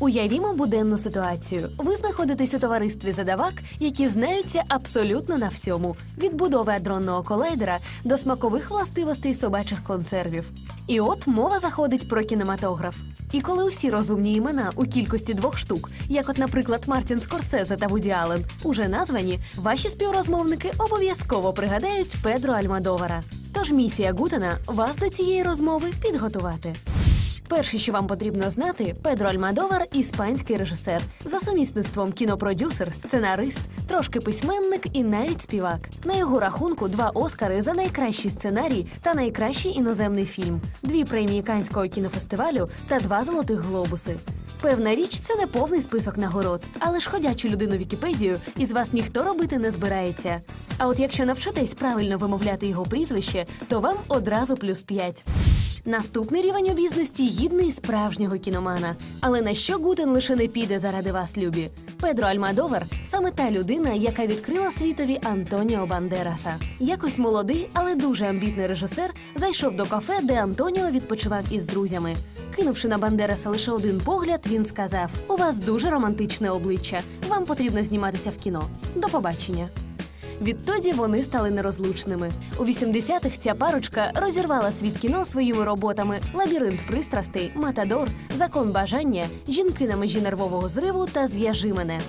Уявімо буденну ситуацію. Ви знаходитесь у товаристві задавак, які знаються абсолютно на всьому: від будови адронного колейдера до смакових властивостей собачих консервів. І от мова заходить про кінематограф. І коли усі розумні імена у кількості двох штук, як от, наприклад, Мартін Скорсезе та Вуді Аллен, уже названі, ваші співрозмовники обов'язково пригадають Педро Альмадовара. Тож місія Гутена вас до цієї розмови підготувати. Перше, що вам потрібно знати, Педро Альмадовар іспанський режисер, за сумісництвом кінопродюсер, сценарист, трошки письменник і навіть співак. На його рахунку два Оскари за найкращий сценарій та найкращий іноземний фільм, дві премії Канського кінофестивалю та два золотих глобуси. Певна річ, це не повний список нагород, але ж ходячу людину Вікіпедію із вас ніхто робити не збирається. А от якщо навчитесь правильно вимовляти його прізвище, то вам одразу плюс 5. Наступний рівень обізності гідний справжнього кіномана. Але на що Гутен лише не піде заради вас, любі? Педро Альмадовар саме та людина, яка відкрила світові Антоніо Бандераса. Якось молодий, але дуже амбітний режисер зайшов до кафе, де Антоніо відпочивав із друзями. Кинувши на Бандераса лише один погляд, він сказав: У вас дуже романтичне обличчя. Вам потрібно зніматися в кіно. До побачення. Відтоді вони стали нерозлучними. У 80-х ця парочка розірвала світ кіно своїми роботами Лабіринт пристрастей, Матадор, Закон бажання, Жінки на межі нервового зриву та Зв'яжи мене.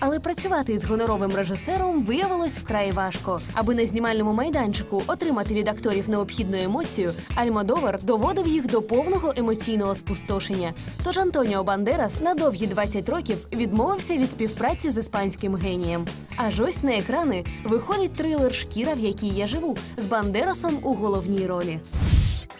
Але працювати із гоноровим режисером виявилось вкрай важко. Аби на знімальному майданчику отримати від акторів необхідну емоцію, Альмодовар доводив їх до повного емоційного спустошення. Тож Антоніо Бандерас на довгі 20 років відмовився від співпраці з іспанським генієм. Аж ось на екрани виходить трилер Шкіра, в якій я живу, з Бандерасом у головній ролі.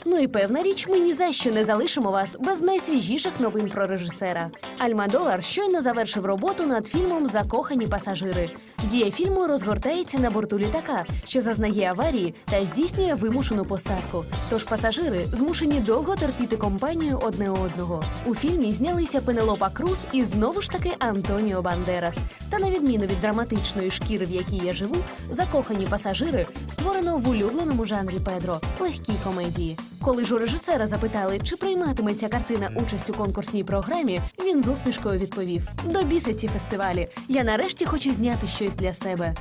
Ну і певна річ, ми ні за що не залишимо вас без найсвіжіших новин про режисера. Альмадовар щойно завершив роботу над фільмом Закохані пасажири. Дія фільму розгортається на борту літака, що зазнає аварії та здійснює вимушену посадку. Тож пасажири змушені довго терпіти компанію одне одного. У фільмі знялися Пенелопа Круз і знову ж таки Антоніо Бандерас. Та на відміну від драматичної шкіри, в якій я живу, закохані пасажири створено в улюбленому жанрі Педро легкій комедії. Коли ж у режисера запитали, чи прийматиме ця картина участь у конкурсній програмі, він з усмішкою відповів: До біса ці фестивалі. Я нарешті хочу зняти щось для себе.